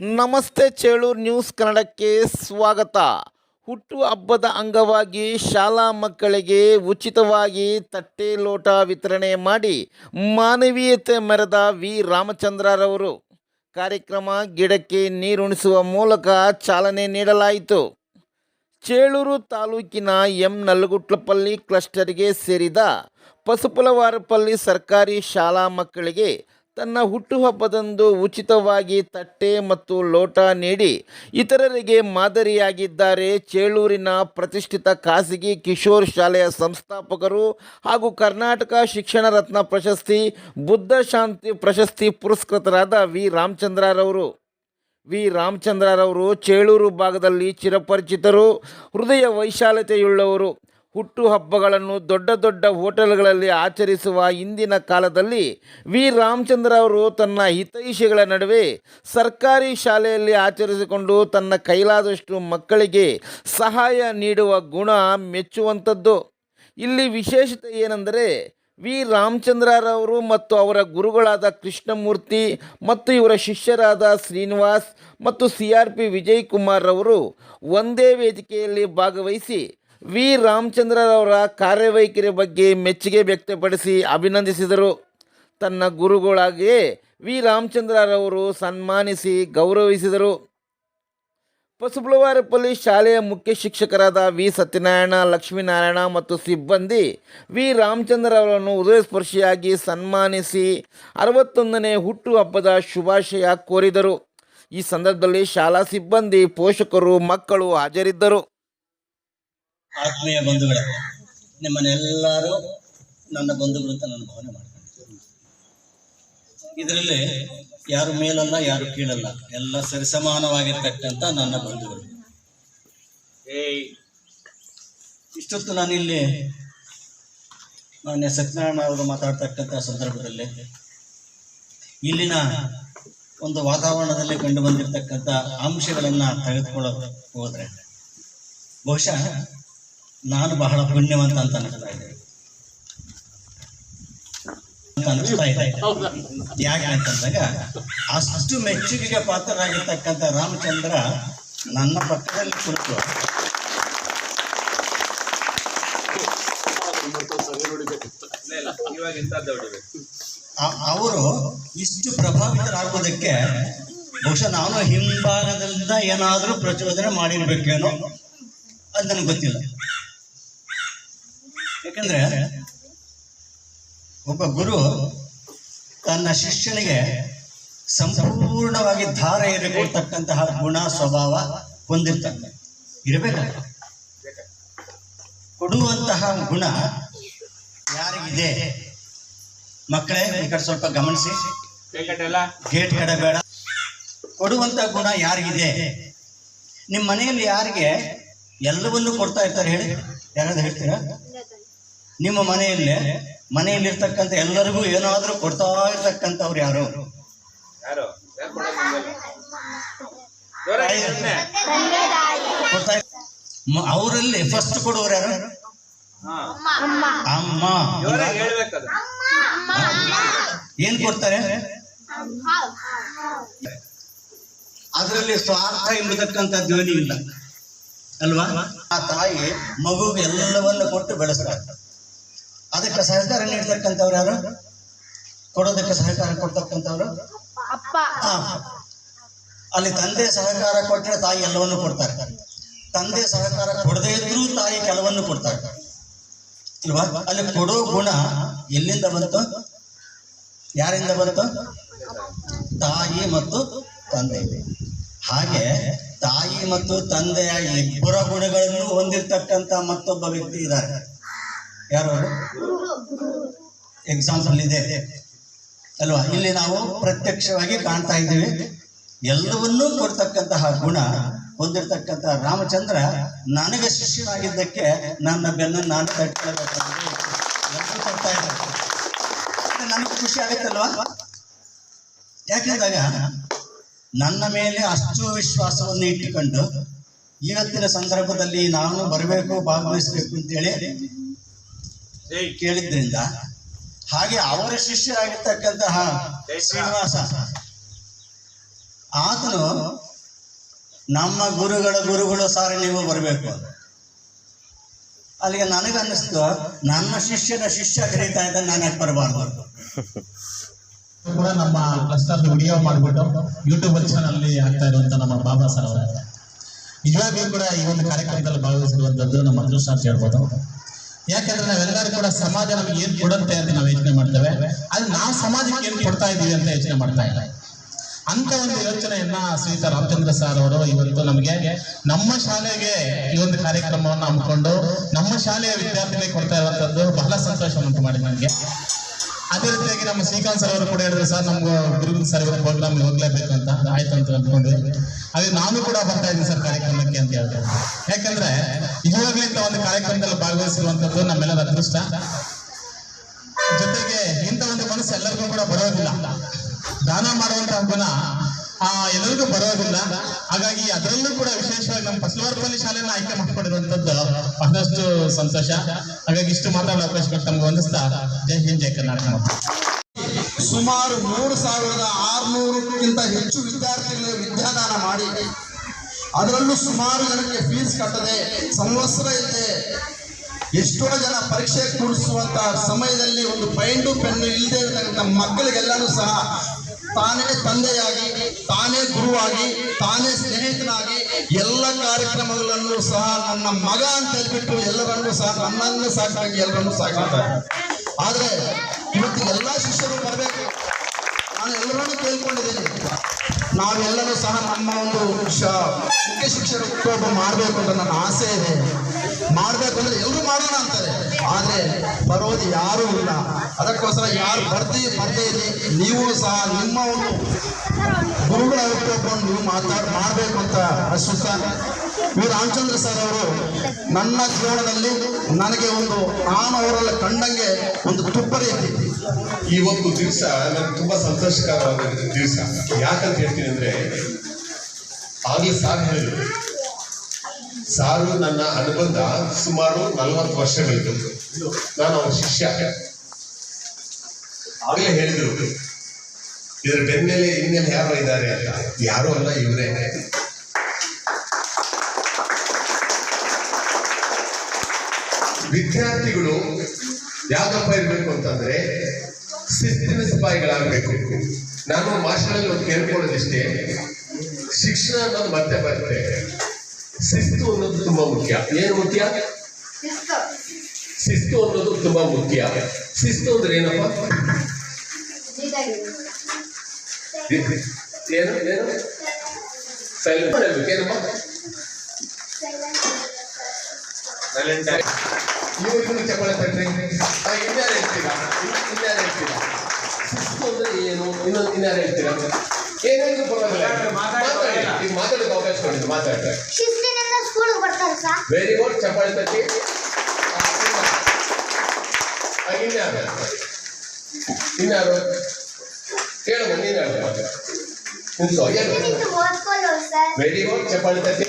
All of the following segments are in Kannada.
ನಮಸ್ತೆ ಚೇಳೂರು ನ್ಯೂಸ್ ಕನ್ನಡಕ್ಕೆ ಸ್ವಾಗತ. ಹುಟ್ಟು ಹಬ್ಬದ ಅಂಗವಾಗಿ ಶಾಲಾ ಮಕ್ಕಳಿಗೆ ಉಚಿತವಾಗಿ ತಟ್ಟೆ ಲೋಟ ವಿತರಣೆ ಮಾಡಿ ಮಾನವೀಯತೆ ಮೆರೆದ ವಿ. ರಾಮಚಂದ್ರರವರು. ಕಾರ್ಯಕ್ರಮ ಗಿಡಕ್ಕೆ ನೀರುಣಿಸುವ ಮೂಲಕ ಚಾಲನೆ ನೀಡಲಾಯಿತು. ಚೇಳೂರು ತಾಲೂಕಿನ ಎಂ. ನಲ್ಲಗುಟ್ಲಪಲ್ಲಿ ಕ್ಲಸ್ಟರ್ಗೆ ಸೇರಿದ ಪಸುಪುಲವಾರಪಲ್ಲಿ ಸರ್ಕಾರಿ ಶಾಲಾ ಮಕ್ಕಳಿಗೆ ತನ್ನ ಹುಟ್ಟುಹಬ್ಬದಂದು ಉಚಿತವಾಗಿ ತಟ್ಟೆ ಮತ್ತು ಲೋಟ ನೀಡಿ ಇತರರಿಗೆ ಮಾದರಿಯಾಗಿದ್ದಾರೆ. ಚೇಳೂರಿನ ಪ್ರತಿಷ್ಠಿತ ಖಾಸಗಿ ಕಿಶೋರ್ ಶಾಲೆಯ ಸಂಸ್ಥಾಪಕರು ಹಾಗೂ ಕರ್ನಾಟಕ ಶಿಕ್ಷಣ ರತ್ನ ಪ್ರಶಸ್ತಿ, ಬುದ್ಧ ಶಾಂತಿ ಪ್ರಶಸ್ತಿ ಪುರಸ್ಕೃತರಾದ ವಿ. ರಾಮಚಂದ್ರರವರು. ವಿ. ರಾಮಚಂದ್ರರವರು ಚೇಳೂರು ಭಾಗದಲ್ಲಿ ಚಿರಪರಿಚಿತರು, ಹೃದಯ ವೈಶಾಲ್ಯತೆಯುಳ್ಳವರು. ಹುಟ್ಟುಹಬ್ಬಗಳನ್ನು ದೊಡ್ಡ ದೊಡ್ಡ ಹೋಟೆಲ್ಗಳಲ್ಲಿ ಆಚರಿಸುವ ಇಂದಿನ ಕಾಲದಲ್ಲಿ ವಿ. ರಾಮಚಂದ್ರ ಅವರು ತನ್ನ ಹಿತೈಷಿಗಳ ನಡುವೆ ಸರ್ಕಾರಿ ಶಾಲೆಯಲ್ಲಿ ಆಚರಿಸಿಕೊಂಡು ತನ್ನ ಕೈಲಾದಷ್ಟು ಮಕ್ಕಳಿಗೆ ಸಹಾಯ ನೀಡುವ ಗುಣ ಮೆಚ್ಚುವಂಥದ್ದು. ಇಲ್ಲಿ ವಿಶೇಷತೆ ಏನೆಂದರೆ ವಿ. ರಾಮಚಂದ್ರರವರು ಮತ್ತು ಅವರ ಗುರುಗಳಾದ ಕೃಷ್ಣಮೂರ್ತಿ ಮತ್ತು ಇವರ ಶಿಷ್ಯರಾದ ಶ್ರೀನಿವಾಸ್ ಮತ್ತು C. R. P. Vijay Kumar ಅವರು ಒಂದೇ ವೇದಿಕೆಯಲ್ಲಿ ಭಾಗವಹಿಸಿ ವಿ. ರಾಮಚಂದ್ರರವರ ಕಾರ್ಯವೈಖರಿ ಬಗ್ಗೆ ಮೆಚ್ಚುಗೆ ವ್ಯಕ್ತಪಡಿಸಿ ಅಭಿನಂದಿಸಿದರು. ತನ್ನ ಗುರುಗಳಾಗಿಯೇ ವಿ. ರಾಮಚಂದ್ರರವರು ಸನ್ಮಾನಿಸಿ ಗೌರವಿಸಿದರು. ಪಸುಬುಳವಾರಪಲ್ಲಿ ಶಾಲೆಯ ಮುಖ್ಯ ಶಿಕ್ಷಕರಾದ ವಿ. ಸತ್ಯನಾರಾಯಣ, ಲಕ್ಷ್ಮೀನಾರಾಯಣ ಮತ್ತು ಸಿಬ್ಬಂದಿ ವಿ. ರಾಮಚಂದ್ರ ಅವರನ್ನು ಹೃದಯಸ್ಪರ್ಶಿಯಾಗಿ ಸನ್ಮಾನಿಸಿ ಅರವತ್ತೊಂದನೇ ಹುಟ್ಟುಹಬ್ಬದ ಶುಭಾಶಯ ಕೋರಿದರು. ಈ ಸಂದರ್ಭದಲ್ಲಿ ಶಾಲಾ ಸಿಬ್ಬಂದಿ ಪೋಷಕರು, ಮಕ್ಕಳು ಹಾಜರಿದ್ದರು. ಆತ್ಮೀಯ ಬಂಧುಗಳೇ, ನಿಮ್ಮನ್ನೆಲ್ಲರೂ ನನ್ನ ಬಂಧುಗಳು ಅಂತ ನಾನು ಭಾವನೆ ಮಾಡ್ತೀನಿ. ಇದರಲ್ಲಿ ಯಾರು ಮೇಲಲ್ಲ, ಯಾರು ಕೀಳಲ್ಲ, ಎಲ್ಲ ಸರಿಸಮಾನವಾಗಿರ್ತಕ್ಕಂಥ ನನ್ನ ಬಂಧುಗಳು. ಇಷ್ಟೊತ್ತು ನಾನಿಲ್ಲಿ ಮಾನ್ಯ ಸತ್ಯನಾರಾಯಣ ಅವರು ಮಾತಾಡ್ತಕ್ಕಂಥ ಸಂದರ್ಭದಲ್ಲಿ ಇಲ್ಲಿನ ಒಂದು ವಾತಾವರಣದಲ್ಲಿ ಕಂಡು ಬಂದಿರತಕ್ಕಂಥ ಅಂಶಗಳನ್ನು ತೆಗೆದುಕೊಳ್ಳೋದು ಹೋದರೆ ಬಹುಶಃ ನಾನು ಬಹಳ ಪುಣ್ಯವಂತ ಅಂತ ಅನಿಸ್ತಾ ಇದೆ. ಇದೆ. ಯಾಕೆ ಅಂತಂದಾಗ, ಅಷ್ಟು ಮೆಚ್ಚುಗೆಗೆ ಪಾತ್ರರಾಗಿರ್ತಕ್ಕಂಥ ರಾಮಚಂದ್ರ ನನ್ನ ಪಕ್ಕದಲ್ಲಿ ಕುರಿತು ಅವರು ಇಷ್ಟು ಪ್ರಭಾವಿತರಾಗೋದಕ್ಕೆ ಬಹುಶಃ ನಾನು ಹಿಂಭಾಗದಿಂದ ಏನಾದರೂ ಪ್ರಚೋದನೆ ಮಾಡಿರ್ಬೇಕೇನೋ ಅದು ನನಗೆ ಗೊತ್ತಿಲ್ಲ. ಯಾಕಂದ್ರೆ ಒಬ್ಬ ಗುರು ತನ್ನ ಶಿಷ್ಯನಿಗೆ ಸಂಪೂರ್ಣವಾಗಿ ಧಾರ ಇರಬೇಕಂತಹ ಗುಣ ಸ್ವಭಾವ ಹೊಂದಿರ್ತಾನೆ. ಇರಬೇಕು ಕೊಡುವಂತಹ ಗುಣ ಯಾರಿಗಿದೆ? ಮಕ್ಕಳೇ, ಈ ಕಡೆ ಸ್ವಲ್ಪ ಗಮನಿಸಿ. ಗೇಟ್ ಕಡೆ ಬೇಡ. ಕೊಡುವಂತ ಗುಣ ಯಾರಿಗಿದೆ? ನಿಮ್ಮ ಮನೆಯಲ್ಲಿ ಯಾರಿಗೆ ಎಲ್ಲವನ್ನೂ ಕೊಡ್ತಾ ಇರ್ತಾರೆ ಹೇಳಿ? ಯಾರಾದ್ರೂ ಹೇಳ್ತೀರಾ? ನಿಮ್ಮ ಮನೆಯಲ್ಲಿ ಮನೆಯಲ್ಲಿರ್ತಕ್ಕಂಥ ಎಲ್ಲರಿಗೂ ಏನಾದರೂ ಕೊಡ್ತಾ ಇರ್ತಕ್ಕಂಥವ್ರು ಯಾರು? ಮ- ಅವರಲ್ಲಿ ಫಸ್ಟ್ ಕೊಡುವವರು ಯಾರು? ಅಮ್ಮ. ಏನ್ ಕೊಡ್ತಾರೆ? ಅದರಲ್ಲಿ ಸ್ವಾರ್ಥ ಎಂಬತಕ್ಕಂಥ ಧ್ವನಿ ಇಲ್ಲ ಅಲ್ವಾ? ಆ ತಾಯಿ ಮಗುಗೆ ಎಲ್ಲವನ್ನು ಕೊಟ್ಟು ಬೆಳೆಸ್ತಾರೆ. ಅದಕ್ಕೆ ಸಹಕಾರ ನೀಡ್ತಕ್ಕಂಥವ್ರು ಯಾರು? ಕೊಡೋದಕ್ಕೆ ಸಹಕಾರ ಕೊಡ್ತಕ್ಕಂಥವ್ರು? ಅಲ್ಲಿ ತಂದೆ ಸಹಕಾರ ಕೊಟ್ಟರೆ ತಾಯಿ ಎಲ್ಲವನ್ನು ಕೊಡ್ತಾರೆ. ತಂದೆ ಸಹಕಾರ ಕೊಡದೇ ಇದ್ರೂ ತಾಯಿ ಕೆಲವನ್ನು ಕೊಡ್ತಾರೆ. ಇಲ್ವಾ? ಅಲ್ಲಿ ಕೊಡೋ ಗುಣ ಎಲ್ಲಿಂದ ಬಂತು? ಯಾರಿಂದ ಬಂತು? ತಾಯಿ ಮತ್ತು ತಂದೆ. ಹಾಗೆ ತಾಯಿ ಮತ್ತು ತಂದೆಯ ಇಬ್ಬರ ಗುಣಗಳನ್ನು ಹೊಂದಿರತಕ್ಕಂತ ಮತ್ತೊಬ್ಬ ವ್ಯಕ್ತಿ ಇದ್ದಾರೆ. ಯಾರು ಎಕ್ಸಾಂಪಲ್ ಇದೆ. ಅಲ್ವಾ? ಇಲ್ಲಿ ನಾವು ಪ್ರತ್ಯಕ್ಷವಾಗಿ ಕಾಣ್ತಾ ಇದ್ದೀವಿ. ಎಲ್ಲವನ್ನೂ ಕೊಡ್ತಕ್ಕಂತಹ ಗುಣ ಹೊಂದಿರತಕ್ಕಂಥ ರಾಮಚಂದ್ರ ನನಗೆ ಶಿಷ್ಯನಾಗಿದ್ದಕ್ಕೆ ನನ್ನ ಬೆನ್ನನ್ನು ನಾನು ತಟ್ಕೊಳ್ಬೇಕಾಗಿದೆ. ಎಲ್ಲರೂ ಇದ್ದಾರೆ. ನನಗೆ ಖುಷಿ ಆಗುತ್ತಲ್ವಾ? ಯಾಕೆಂದಾಗ ನನ್ನ ಮೇಲೆ ಅಷ್ಟು ವಿಶ್ವಾಸವನ್ನು ಇಟ್ಟುಕೊಂಡು ಇವತ್ತಿನ ಸಂದರ್ಭದಲ್ಲಿ ನಾನು ಬರಬೇಕು, ಭಾಗವಹಿಸಬೇಕು ಅಂತೇಳಿ ಕೇಳಿದ್ರಿಂದ ಹಾಗೆ ಅವರ ಶಿಷ್ಯರಾಗಿರ್ತಕ್ಕಂತಹ ಶ್ರೀನಿವಾಸ. ಆತನು ನಮ್ಮ ಗುರುಗಳ ಗುರುಗಳು ಸಾರಿ ನೀವು ಬರಬೇಕು ಅಲ್ಲಿಗೆ ನನಗನ್ನಿಸ್ತು ನನ್ನ ಶಿಷ್ಯನ ಶಿಷ್ಯ ಕರೀತಾ ಇದ್ದ ನಾನು ಯಾಕೆ ಬರಬಾರ್ದು ಕೂಡ ನಮ್ಮ ಪ್ರಸ್ತಾಪ ವಿಡಿಯೋ ಮಾಡಿಬಿಟ್ಟು ಯೂಟ್ಯೂಬ್ ಚಾನಲ್ ಅಲ್ಲಿ ಹಾಕ್ತಾ ಇರುವಂತ ನಮ್ಮ ಬಾಬಾ ಸರ್ ಅವರ. ನಿಜವಾಗಿಯೂ ಕೂಡ ಈ ಒಂದು ಕಾರ್ಯಕ್ರಮದಲ್ಲಿ ಭಾಗವಹಿಸಿರುವಂತದ್ದು ನಮ್ಮ ಅದೃಷ್ಟ ಅಂತ ಹೇಳ್ಬೋದು. ಯಾಕಂದ್ರೆ ನಾವೆಲ್ಲರೂ ಕೂಡ ಸಮಾಜ ನಮಗೆ ಏನ್ ಕೊಡುತ್ತೆ ಅಂತ ನಾವು ಯೋಚನೆ ಮಾಡ್ತೇವೆ. ಅದು ನಾವು ಸಮಾಜಕ್ಕೆ ಏನ್ ಕೊಡ್ತಾ ಇದೀವಿ ಅಂತ ಯೋಚನೆ ಮಾಡ್ತಾ ಇಲ್ಲ. ಅಂತ ಒಂದು ಯೋಚನೆಯನ್ನ ಶ್ರೀತ ರಾಮಚಂದ್ರ ಸರ್ ಅವರು ಇವತ್ತು ನಮಗೆ ನಮ್ಮ ಶಾಲೆಗೆ ಈ ಒಂದು ಕಾರ್ಯಕ್ರಮವನ್ನು ಹಮ್ಮಿಕೊಂಡು ನಮ್ಮ ಶಾಲೆಯ ವಿದ್ಯಾರ್ಥಿಗಳಿಗೆ ಕೊಡ್ತಾ ಇರುವಂತದ್ದು ಬಹಳ ಸಂತೋಷವನ್ನುಂಟು ಮಾಡಿ ನನಗೆ ಅದೇ ರೀತಿಯಾಗಿ ನಮ್ಮ ಶ್ರೀಕಾಂತ್ ಸರ್ ಅವರು ಕೂಡ ಹೇಳಿದ್ರು, ಸರ್, ನಮ್ಗೆ ಗುರು ಸರ್ ಇವರ ಪ್ರೋಗ್ರಾಮ್ ಹೋಗ್ಲೇಬೇಕು ಅಂತ, ಆಯ್ತು ಅಂತ ಅಂದ್ಕೊಂಡ್ವಿ ಅದೇ ನಾನು ಕೂಡ ಬರ್ತಾ ಇದ್ದೀನಿ ಸರ್ ಕಾರ್ಯಕ್ರಮಕ್ಕೆ ಅಂತ ಹೇಳ್ತೇನೆ ಯಾಕಂದ್ರೆ ಇಂಥ ಒಂದು ಕಾರ್ಯಕ್ರಮದಲ್ಲಿ ಭಾಗವಹಿಸಿರುವಂತದ್ದು ನಮ್ಮೆಲ್ಲರ ಅದೃಷ್ಟ. ಜೊತೆಗೆ ಇಂಥ ಒಂದು ಮನಸ್ಸು ಎಲ್ಲರಿಗೂ ಕೂಡ ಬರೋದಿಲ್ಲ. ದಾನ ಮಾಡುವಂತಹ ಗುಣ ಆ ಎಲ್ಲರಿಗೂ ಬರೋದಿಲ್ಲ ಹಾಗಾಗಿ ಅದರಲ್ಲೂ ಕೂಡ ವಿಶೇಷವಾಗಿ ನಮ್ಮ ಫಸಲವಾರಪಲ್ಲಿ ಶಾಲೆಯನ್ನು ಆಯ್ಕೆ ಮಾಡಿಕೊಂಡಿರುವಂತದ್ದು ಬಹಳಷ್ಟು ಸಂತೋಷ. ಹಾಗಾಗಿ ಇಷ್ಟು ಮಾತಾಡೋ ಅವಕಾಶ ಕೊಟ್ಟು ನಮ್ಗೆ ಹೊಂದಿಸ್ತಾ ಜೈ ಹಿಂದ್, ಜೈ ಕರ್ನಾಟಕ ಸುಮಾರು ಮೂರು ಸಾವಿರದ ಆರುನೂರಕ್ಕಿಂತ ಹೆಚ್ಚು ವಿದ್ಯಾರ್ಥಿಗಳಿಗೆ ವಿದ್ಯಾದಾನ ಮಾಡಿ, ಅದರಲ್ಲೂ ಸುಮಾರು ಜನಕ್ಕೆ ಫೀಸ್ ಕಟ್ಟದೆ, ಸಂವತ್ಸರ ಇದೆ ಎಷ್ಟೋ ಜನ ಪರೀಕ್ಷೆ ಕೂಡಿಸುವಂತಹ ಸಮಯದಲ್ಲಿ ಒಂದು ಪೈಂಡು ಪೆನ್ನು ಇಲ್ಲದೆ ಇರತಕ್ಕಂಥ ಮಕ್ಕಳಿಗೆಲ್ಲರೂ ಸಹ ತಾನೇ ತಂದೆಯಾಗಿ, ತಾನೇ ಗುರುವಾಗಿ, ತಾನೇ ಸ್ನೇಹಿತನಾಗಿ ಎಲ್ಲ ಕಾರ್ಯಕ್ರಮಗಳನ್ನು ಸಹ ನನ್ನ ಮಗ ಅಂತ ಹೇಳ್ಬಿಟ್ಟು ಎಲ್ಲರನ್ನೂ ಸಹ, ನನ್ನನ್ನು ಸಾಕಾಗಿ ಎಲ್ಲರನ್ನೂ ಸಾಕಿದ್ದಾರೆ ಆದರೆ ಇವತ್ತು ಎಲ್ಲ ಶಿಷ್ಯರು ಬರಬೇಕು. ನಾನು ಎಲ್ಲರನ್ನು ಕೇಳ್ಕೊಂಡಿದ್ದೀನಿ. ನಾವೆಲ್ಲರೂ ಸಹ ನಮ್ಮ ಒಂದು ಮುಖ್ಯ ಹುಟ್ಟುಹಬ್ಬ ಮಾಡಬೇಕು ಅಂತ ನನ್ನ ಆಸೆ ಇದೆ. ಮಾಡಬೇಕು ಅಂದ್ರೆ ಎಲ್ಲರೂ ಮಾಡೋಣ ಅಂತಾರೆ ಆದರೆ ಬರೋದು ಯಾರೂ ಇಲ್ಲ. ಅದಕ್ಕೋಸ್ಕರ ಯಾರು ಬರ್ದೇ ಇದೆ ನೀವು ಸಹ ನಿಮ್ಮ ಒಂದು ಗುರುಗಳ ಹುಟ್ಟುಹಬ್ಬವನ್ನು ನೀವು ಮಾತಾಡ್ ಮಾಡಬೇಕು ಅಂತ ಅಸುತ್ತ ವಿ ರಾಮಚಂದ್ರ ಸರ್ ಅವರು ನನ್ನ ಜೀವನದಲ್ಲಿ ನನಗೆ ಒಂದು ನಾನು ಅವರಲ್ಲಿ ಕಂಡಂಗೆ ಒಂದು ತುಪ್ಪರಿ ಇತ್ತು ಈ ಒಂದು ದಿವಸ ನನಗೆ ತುಂಬಾ ಸಂತೋಷಕರವಾದ ದಿವಸ. ಯಾಕಂತ ಹೇಳ್ತೀನಿ ಅಂದ್ರೆ, ಆಗಲೇ ಸಾರ್ ಹೇಳಿದ್ರು. ಸಾರು ನನ್ನ ಅನುಬಂಧ ಸುಮಾರು ನಲವತ್ತು ವರ್ಷಗಳಿದ್ದು. ನಾನು ಅವರ ಶಿಷ್ಯ. ಆಗ್ಲೇ ಹೇಳಿದ್ರು. ಇದರ ಬೆನ್ನೆಲೆ ಇನ್ನೇನು ಯಾರು ಇದ್ದಾರೆ ಅಂತ. ಯಾರು ಅಲ್ಲ, ಇವರೇ. ವಿದ್ಯಾರ್ಥಿಗಳು ಯಾಕಪ್ಪ ಇರ್ಬೇಕು ಅಂತಂದ್ರೆ ಶಿಸ್ತಿನ ಸಿಪಾಯಿಗಳಾಗಬೇಕು. ನಾನು ಮಾಸ್ಟರಲ್ಲಿ ಒಂದು ಕೇಳ್ಕೊಳ್ಳೋದಿಷ್ಟೇ. ಶಿಕ್ಷಣ ಅನ್ನೋದು ಮತ್ತೆ ಬರುತ್ತೆ. ಶಿಸ್ತು ಅನ್ನೋದು ತುಂಬಾ ಮುಖ್ಯ. ಏನು ಮುಖ್ಯ? ಶಿಸ್ತು ಅನ್ನೋದು ತುಂಬಾ ಮುಖ್ಯ. ಶಿಸ್ತು ಅಂದ್ರೆ ಏನಪ್ಪ? ಏನು ಏನು? ಸೈಲೆಂಟ್ ಮಾಡಬೇಕು ಏನಪ್ಪ? ಇವ್ರಿಗೂ ಚಪ್ಪಳೆ ತಟ್ಟರೆ ಇನ್ಯಾರು ಹೇಳ್ತೀರಾ? ಇನ್- ಇನ್ಯಾರು ಹೇಳ್ತೀರಾ? ಶಿಸ್ತು ಅಂದ್ರೆ ಏನು? ಇನ್ನೊಂದು ಇನ್ಯಾರು ಹೇಳ್ತೀರಾ? ಏನೇನು ಪರವಾಗಿಲ್ಲ. ಮಾತಾಡಿ ಈಗ ಮಾತಾಡೋಕೆ ಅವಕಾಶ ಕೊಡಿ ಮಾತಾಡ್ತಾರೆ ವೆರಿ ಗುಡ್ ಚಪ್ಪಾಳೆ ತಟ್ಟಿ. ಇನ್ಯಾರು ಇನ್ಯಾರು ಕೇಳಮ್ಮ ನೀನು ಹೇಳ್ತಾರೆ ಕುಂತು ಏನು ಶಿಸ್ತಿನಿಂದ ಸರ್ ವೆರಿ ಗುಡ್ ಚಪ್ಪಾಳೆ ತಟ್ಟಿ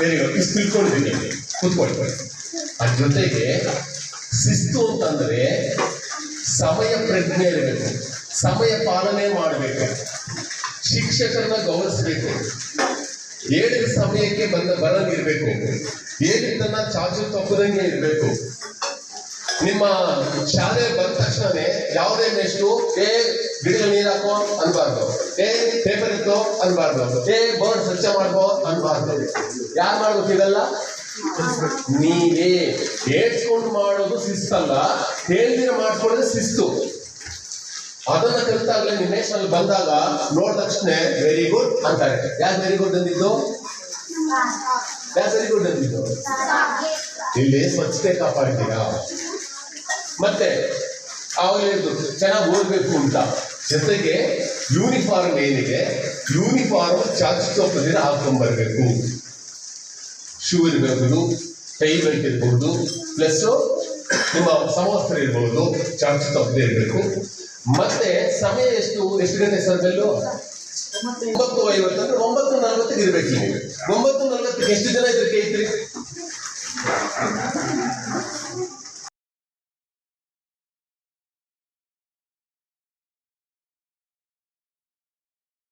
ವೆರಿ ಗುಡ್ ಇಷ್ಟು ತಿಳ್ಕೊಂಡಿದ್ದೀನಿ ಕೂತ್ಕೊಳ್ಳಿ ಅದ್ರ ಜೊತೆಗೆ ಶಿಸ್ತು ಅಂತಂದ್ರೆ ಸಮಯ ಪ್ರಜ್ಞೆ ಇರಬೇಕು ಸಮಯ ಪಾಲನೆ ಮಾಡಬೇಕು ಶಿಕ್ಷಕರನ್ನ ಗೌರವಿಸಬೇಕು ಹೇಳಿದ ಸಮಯಕ್ಕೆ ಬಂದ ಬರಂಗಿರ್ಬೇಕು ಹೇಳಿದ್ದನ್ನ ಚಾಚು ತಪ್ಪದಂಗೆ ಇರಬೇಕು. ನಿಮ್ಮ ಶಾಲೆ ಬಂದ ತಕ್ಷಣವೇ ಯಾವುದೇ ಮೇಷ್ಟು ಏ ಗಿಡಗಳ ನೀರ್ ಹಾಕೋ ಅನ್ಬಾರ್ದು. ಏ ಪೇಪರ್ ಇತ್ತು ಅನ್ಬಾರ್ದು. ಏ ಬೋರ್ಡ್ ಸ್ವಚ್ಛ ಮಾಡ್ಕೋ ಅನ್ಬಾರ್ದು. ಯಾರು ಮಾಡ್ಬೇಕು ಇದೆಲ್ಲ? ನೀವೇ. ಹೇಳ್ಸ್ಕೊಂಡು ಮಾಡೋದು ಶಿಸ್ತಲ್ಲ. ಹೇಳ್ದಿರ ಮಾಡ್ಕೊಳ್ಳೋದು ಶಿಸ್ತು. ಅದನ್ನ ಕಲಿತಾಗಲೇ ನಿಮೇಶ್ ಅಲ್ಲಿ ಬಂದಾಗ ನೋಡಿದ ತಕ್ಷಣ ವೆರಿ ಗುಡ್ ಅಂತಾರೆ. ಯಾರು ವೆರಿ ಗುಡ್ ಅಂದಿದ್ದು? ಯಾರು ವೆರಿ ಗುಡ್ ಅಂದಿದ್ದು? ಇಲ್ಲಿ ಸ್ವಚ್ಛತೆ ಕಾಪಾಡ್ತೀರಾ ಮತ್ತೆ ಹೇಳಿದ್ರು ಚೆನ್ನಾಗಿ ಓದ್ಬೇಕು ಅಂತ. ಜೊತೆಗೆ ಯೂನಿಫಾರ್ಮ್ ಏನಿದೆ? ಯೂನಿಫಾರ್ಮ್ ಚಾಚು ಚೌಕದಿರ ಹಾಕೊಂಡ್ಬರ್ಬೇಕು ಶೂ ಇರಬೇಕು ಟೈ ಬೆಲ್ಟ್ ಇರ್ಬೋದು ಪ್ಲಸ್ ನಿಮ್ಮ ಸಮವಸ್ತ್ರ ಇರ್ಬೋದು ಚಾರ್ಜ್ ತಪ್ಪದೆ ಇರಬೇಕು. ಮತ್ತೆ ಸಮಯ ಎಷ್ಟು? ಎಷ್ಟಿದೆ ಸರ್ ಬೆಲ್ಲು ಒಂಬತ್ತು ಐವತ್ತು. ಅಂದ್ರೆ ಒಂಬತ್ತು ನಲ್ವತ್ತಿಗೆ ಇರ್ಬೇಕು ನೀವು. ಒಂಬತ್ತು ನಲ್ವತ್ತಕ್ಕೆ ಎಷ್ಟು ಜನ ಇದ್ರಿ ಐತ್ರಿ